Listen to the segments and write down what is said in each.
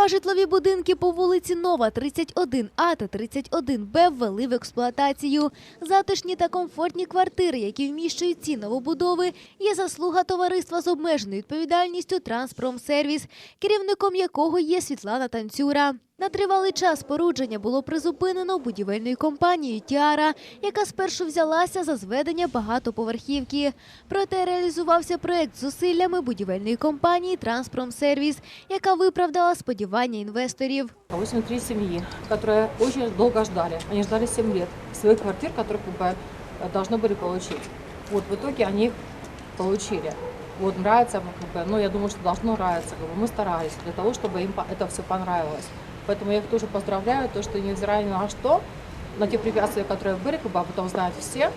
Два житлові будинки по вулиці Нова 31А та 31Б ввели в експлуатацію. Затишні та комфортні квартири, які вміщують ці новобудови, є заслуга товариства з обмеженою відповідальністю «Транспромсервіс», керівником якого є Світлана Танцюра. На тривалий час спорудження було призупинено будівельною компанією «Тіара», яка спершу взялася за зведення багатоповерхівки. Проте реалізувався проект з зусиллями будівельної компанії «Транспромсервіс», яка виправдала сподівання інвесторів. 83 семьи, которые очень долго ждали. Они ждали 7 лет своих квартир, которые как бы э, должны были получить. Вот в итоге они их получили. Вот нравится, ну, как бы, ну я думаю, что должно нравиться. Как бы, мы старались для того, чтобы им по- это все понравилось. Поэтому я их тоже поздравляю, то, что невзирая ни на что, на те препятствия, которые были, как бы, об этом знают все.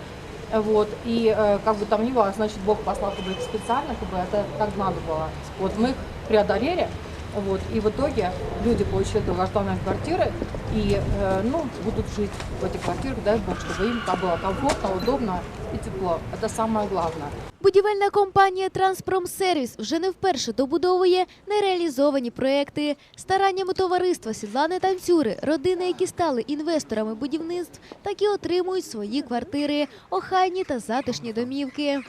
Вот, и э, как бы там ни было, значит, Бог послал как бы, их специально, как бы это так надо было. Вот мы их преодолели, вот, и в итоге люди получили долгожданные квартиры и э, ну, будут жить в этих квартирах, дай Бог, чтобы им там было комфортно, удобно и тепло. Это самое главное. Будівельна компанія «Транспромсервіс» вже не вперше добудовує нереалізовані проекти. Стараннями товариства Світлани Танцюри, родини, які стали інвесторами будівництв, так і отримують свої квартири, охайні та затишні домівки.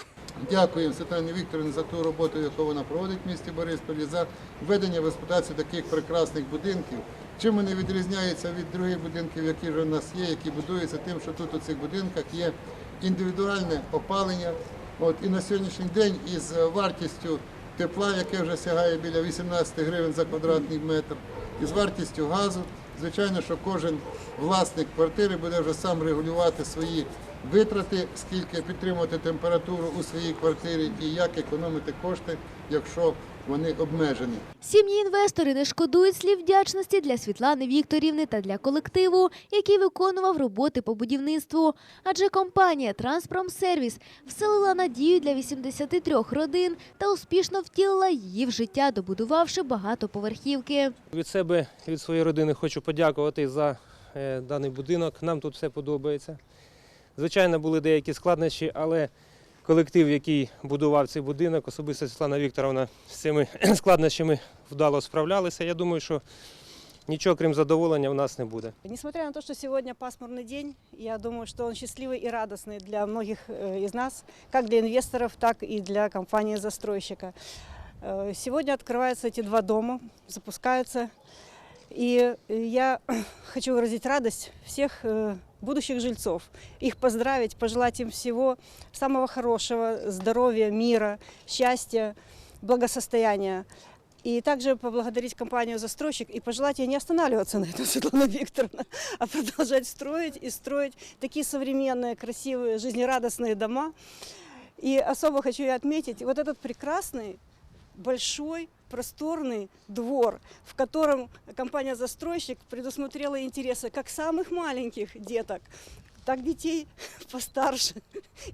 Дякуємо Світлані Вікторівні за ту роботу, яку вона проводить в місті Борисполі, за введення в експлуатацію таких прекрасних будинків. Чим вони відрізняються від других будинків, які вже в нас є, які будуються, тим, що тут у цих будинках є індивідуальне опалення. От, і на сьогоднішній день із вартістю тепла, яке вже сягає біля 18 гривень за квадратний метр, і з вартістю газу, звичайно, що кожен власник квартири буде вже сам регулювати свої витрати, скільки підтримувати температуру у своїй квартирі і як економити кошти, якщо вони обмежені. Сім'ї-інвестори не шкодують слів вдячності для Світлани Вікторівни та для колективу, який виконував роботи по будівництву. Адже компанія «Транспромсервіс» вселила надію для 83 родин та успішно втілила її в життя, добудувавши багатоповерхівки. Від себе, від своєї родини хочу подякувати за е, даний будинок. Нам тут все подобається. Звичайно, були деякі складнощі, але колектив, який будував цей будинок, особисто Світлана Вікторовна, з цими складнощами вдало справлялися. Я думаю, що нічого крім задоволення в нас не буде. Несмотря на то, что сегодня пасмурный день, я думаю, что он счастливый и радостный для многих э, из нас, как для инвесторов, так и для компании-застройщика. Э, Сегодня открываются эти два дома, запускаются. И э, я хочу выразить радость всех э, будущих жильцов, их поздравить, пожелать им всего самого хорошего, здоровья, мира, счастья, благосостояния. И также поблагодарить компанию-застройщик и пожелать ей не останавливаться на этом, Светлана Викторовна, а продолжать строить и строить такие современные, красивые, жизнерадостные дома. И особо хочу и отметить вот этот прекрасный, большой, просторный двор, в котором компания-застройщик предусмотрела интересы как самых маленьких деток, так детей постарше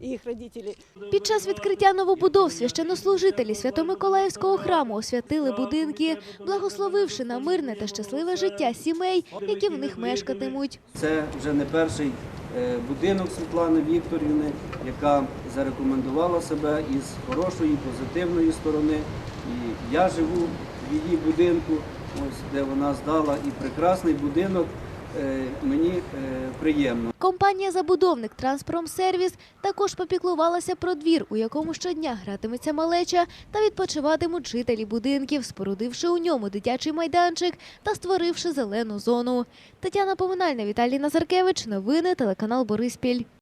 и их родителей. Під час відкриття новобудов священнослужителі Свято-Миколаївського храму освятили будинки, благословивши на мирне та щасливе життя сімей, які в них мешкатимуть. Це вже не перший е, будинок Світлани Вікторівни, яка зарекомендувала себе із хорошої, позитивної сторони. І я живу в її будинку, ось де вона здала, і прекрасний будинок е, мені е, приємно. Компанія-забудовник «Транспромсервіс» також попіклувалася про двір, у якому щодня гратиметься малеча та відпочиватимуть жителі будинків, спорудивши у ньому дитячий майданчик та створивши зелену зону. Тетяна Поминальна, Віталій Назаркевич. Новини телеканал Бориспіль.